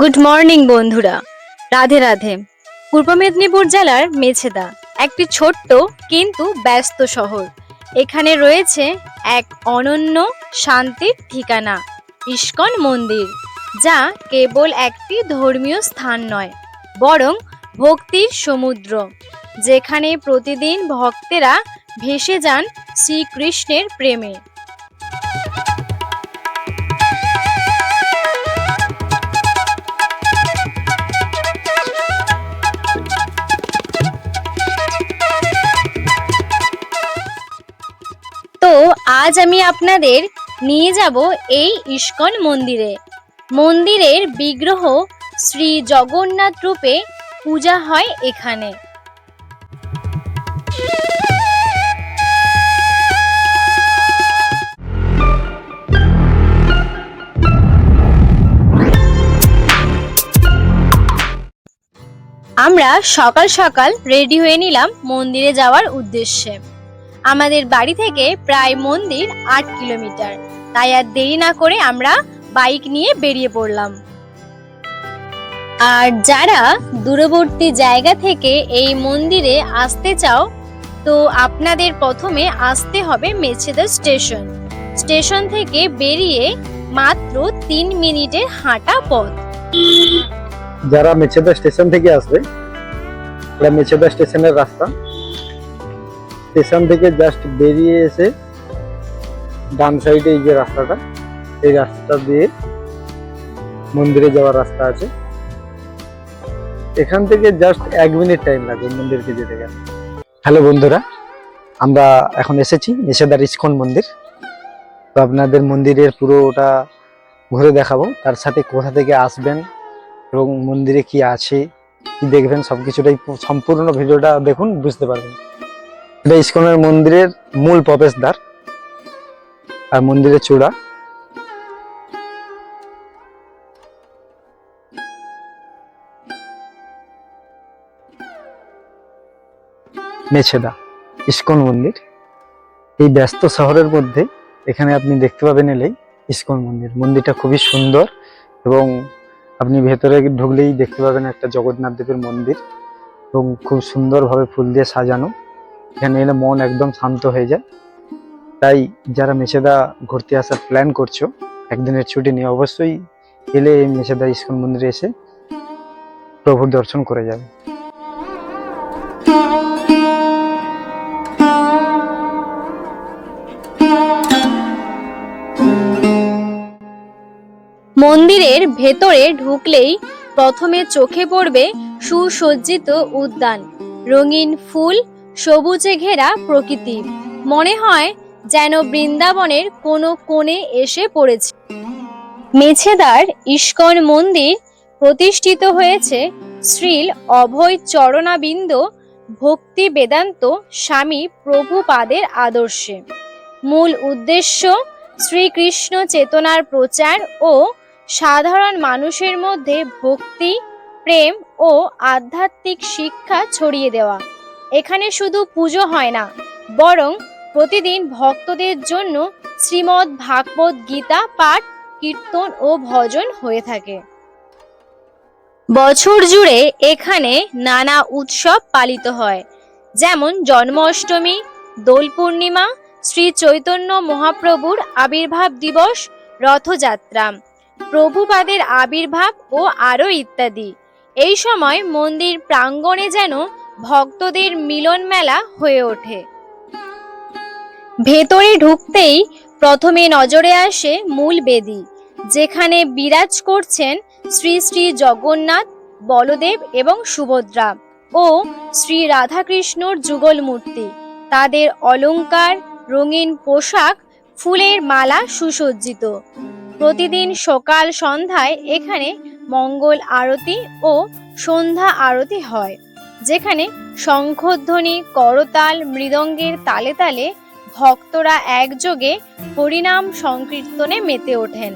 Good morning বন্ধুরা। রাধে রাধে। পূর্ব মেদিনীপুর জেলার মেছেদা, একটি ছোট্ট কিন্তু ব্যস্ত শহর। এখানে রয়েছে এক অনন্য শান্তির ঠিকানা, ইস্কন মন্দির, যা কেবল একটি ধর্মীয় স্থান নয়, বরং ভক্তির সমুদ্র, যেখানে প্রতিদিন ভক্তেরা ভেসে যান শ্রীকৃষ্ণের প্রেমে। আজ আমি আপনাদের নিয়ে যাব এই ইস্কন মন্দিরে। মন্দিরের বিগ্রহ শ্রী জগন্নাথ রূপে পূজা হয় এখানে। আমরা সকাল সকাল রেডি হয়ে নিলাম মন্দিরে যাওয়ার উদ্দেশ্যে। আমাদের বাড়ি থেকে প্রায় মন্দির আট কিলোমিটার। তাই আর দেরি না করে আমরা বাইক নিয়ে বেরিয়ে পড়লাম। আর যারা দূরবর্তী জায়গা থেকে এই মন্দিরে আসতে চাও, তো আপনাদের প্রথমে আসতে হবে মেছেদা স্টেশন। স্টেশন থেকে বেরিয়ে মাত্র তিন মিনিটের হাঁটা পথ। যারা মেছেদা স্টেশন থেকে আসবে মেছেদা স্টেশনের রাস্তা। স্টেশন থেকে জাস্ট বেরিয়ে এসে ডান সাইডে এই যে রাস্তাটা, এই রাস্তা দিয়ে মন্দিরে যাওয়ার রাস্তা আছে। এখান থেকে জাস্ট এক মিনিট টাইম লাগবে মন্দিরকে যেতে গেলে। হ্যালো বন্ধুরা, আমরা এখন এসেছি মেছেদার ইস্কন মন্দির। তো আপনাদের মন্দিরের পুরোটা ঘুরে দেখাবো, তার সাথে কোথা থেকে আসবেন এবং মন্দিরে কি আছে, কি দেখবেন সব কিছুটাই সম্পূর্ণ ভিডিওটা দেখুন, বুঝতে পারবেন। এটা ইস্কনের মন্দিরের মূল প্রবেশদ্বার আর মন্দিরের চূড়া। মেছেদা, ইস্কন মন্দির। এই ব্যস্ত শহরের মধ্যে এখানে আপনি দেখতে পাবেন এলেই ইস্কন মন্দির। মন্দিরটা খুবই সুন্দর এবং আপনি ভেতরে ঢুকলেই দেখতে পাবেন একটা জগন্নাথ দেবের মন্দির এবং খুব সুন্দরভাবে ফুল দিয়ে সাজানো। এখানে এলে মন একদম শান্ত হয়ে যায়। তাই যারা মেছেদা ঘুরতে আসার প্ল্যান করছ, একদিনের ছুটি নিয়ে অবশ্যই এলে এই মেছেদা ইস্কন মন্দিরে এসে প্রভুর দর্শন করে যাবে। মন্দিরের ভেতরে ঢুকলেই প্রথমে চোখে পড়বে সুসজ্জিত উদ্যান, রঙিন ফুল সবুজে ঘেরা প্রকৃতি। মনে হয় যেন বৃন্দাবনের কোনো কোণে এসে পড়েছে। মেছেদার ইস্কন মন্দির প্রতিষ্ঠিত হয়েছে শ্রীল অভয় চরণাবিন্দ ভক্তি বেদান্ত স্বামী প্রভুপাদের আদর্শে। মূল উদ্দেশ্য শ্রীকৃষ্ণ চেতনার প্রচার ও সাধারণ মানুষের মধ্যে ভক্তি, প্রেম ও আধ্যাত্মিক শিক্ষা ছড়িয়ে দেওয়া। এখানে শুধু পুজো হয় না, বরং প্রতিদিন ভক্তদের জন্য শ্রীমদ্ ভাগবত গীতা পাঠ, কীর্তন ও ভজন হয়ে থাকে। বছর জুড়ে এখানে নানা উৎসব পালিত হয়, যেমন জন্মাষ্টমী, দোল পূর্ণিমা, শ্রী চৈতন্য মহাপ্রভুর আবির্ভাব দিবস, রথযাত্রা, প্রভুপাদের আবির্ভাব ও আরও ইত্যাদি। এই সময় মন্দির প্রাঙ্গণে যেন ভক্তদের মিলন মেলা হয়ে ওঠে। ভেতরে ঢুকতেই প্রথমে নজরে আসে মূল বেদি, যেখানে বিরাজ করছেন শ্রী শ্রী জগন্নাথ, বলদেব এবং সুভদ্রা ও শ্রী রাধাকৃষ্ণর যুগল মূর্তি। তাদের অলংকার রঙিন পোশাক, ফুলের মালা সুসজ্জিত। প্রতিদিন সকাল সন্ধ্যায় এখানে মঙ্গল আরতি ও সন্ধ্যা আরতি হয়। যেখানে শঙ্খধ্বনি করতাল মৃদঙ্গের তালে তালে ভক্তরা একযোগে হরিনাম সংকীর্তনে মেতে ওঠেন।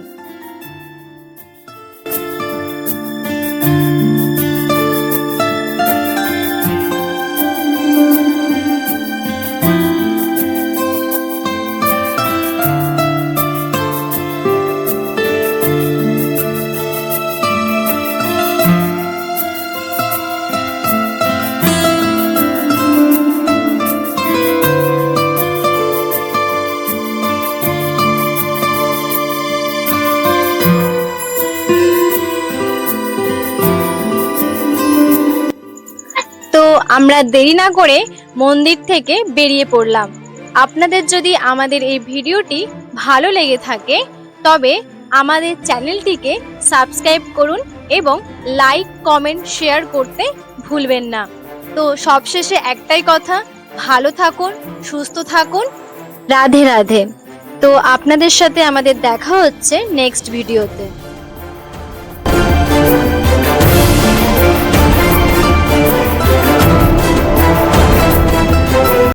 আমরা দেরি না করে মন্দির থেকে বেরিয়ে পড়লাম। আপনাদের যদি আমাদের এই ভিডিওটি ভালো লেগে থাকে, তবে আমাদের চ্যানেলটিকে সাবস্ক্রাইব করুন এবং লাইক, কমেন্ট, শেয়ার করতে ভুলবেন না। তো সবশেষে একটাই কথা, ভালো থাকুন, সুস্থ থাকুন। রাধে রাধে। তো আপনাদের সাথে আমাদের দেখা হচ্ছে নেক্সট ভিডিওতে